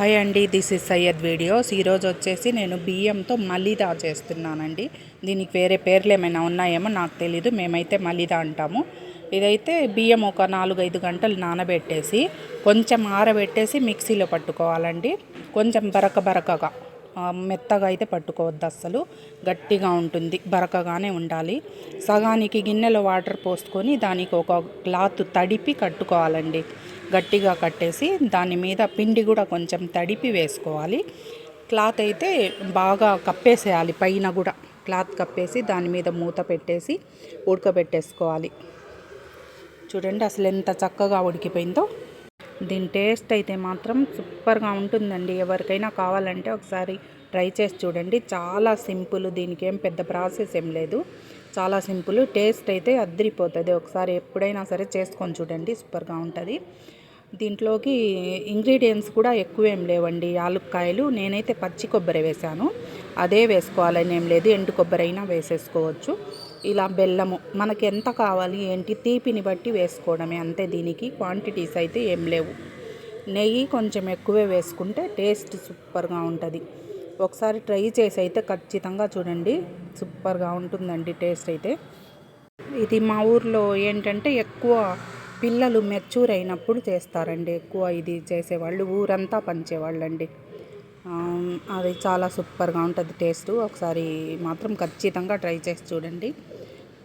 Hi అండి this is Syed videos ఈరోజు వచ్చేసి నేను బియ్యంతో మలిదా చేస్తున్నానండి. దీనికి వేరే పేర్లు ఏమైనా ఉన్నాయేమో నాకు తెలీదు మేమైతే మలిదా అంటాము. ఇదైతే బియ్యం ఒక నాలుగైదు గంటలు నానబెట్టేసి కొంచెం ఆరబెట్టేసి మిక్సీలో పట్టుకోవాలండి. కొంచెం బరక బరకగా మెత్తగా అయితే పట్టుకోవద్దు అస్సలు. గట్టిగా ఉంటుంది బరకగానే ఉండాలి. సగానికి గిన్నెలో వాటర్ పోసుకొని దానికి ఒక క్లాత్ తడిపి కట్టుకోవాలండి. గట్టిగా కట్టేసి దాని మీద పిండి కూడా కొంచెం తడిపి వేసుకోవాలి. క్లాత్ అయితే బాగా కప్పేసేయాలి పైన కూడా. క్లాత్ కప్పేసి దాని మీద మూత పెట్టేసి ఉడకబెట్టేసుకోవాలి. చూడండి అసలు ఎంత చక్కగా ఉడికిపోయిందో. దీని టేస్ట్ అయితే మాత్రం సూపర్గా ఉంటుందండి. ఎవరికైనా కావాలంటే ఒకసారి ట్రై చేసి చూడండి. చాలా సింపుల్ దీనికి ఏం పెద్ద ప్రాసెస్ ఏం లేదు. చాలా సింపుల్ టేస్ట్ అయితే అద్దరిపోతుంది ఒకసారి ఎప్పుడైనా సరే చేసుకొని చూడండి సూపర్గా ఉంటుంది. దీంట్లోకి ఇంగ్రీడియంట్స్ కూడా ఎక్కువేం లేవండి. ఆలుక్కాయలు నేనైతే పచ్చి కొబ్బరి వేశాను. అదే వేసుకోవాలని ఏం లేదు. ఎండు కొబ్బరి అయినా వేసేసుకోవచ్చు. ఇలా బెల్లము మనకి ఎంత కావాలి ఏంటి తీపిని బట్టి వేసుకోవడమే. అంతే దీనికి క్వాంటిటీస్ అయితే ఏం లేవు. నెయ్యి కొంచెం ఎక్కువే వేసుకుంటే టేస్ట్ సూపర్గా ఉంటుంది. ఒకసారి ట్రై చేసి అయితే ఖచ్చితంగా చూడండి సూపర్గా ఉంటుందండి టేస్ట్ అయితే. ఇది మా ఊర్లో ఏంటంటే ఎక్కువ పిల్లలు మెచ్యూర్ అయినప్పుడు చేస్తారండి. ఎక్కువ ఇది చేసేవాళ్ళు ఊరంతా పంచేవాళ్ళండి. అది చాలా సూపర్గా ఉంటుంది టేస్ట్. ఒకసారి మాత్రం ఖచ్చితంగా ట్రై చేసి చూడండి.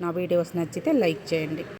నా వీడియోస్ నచ్చితే లైక్ చేయండి.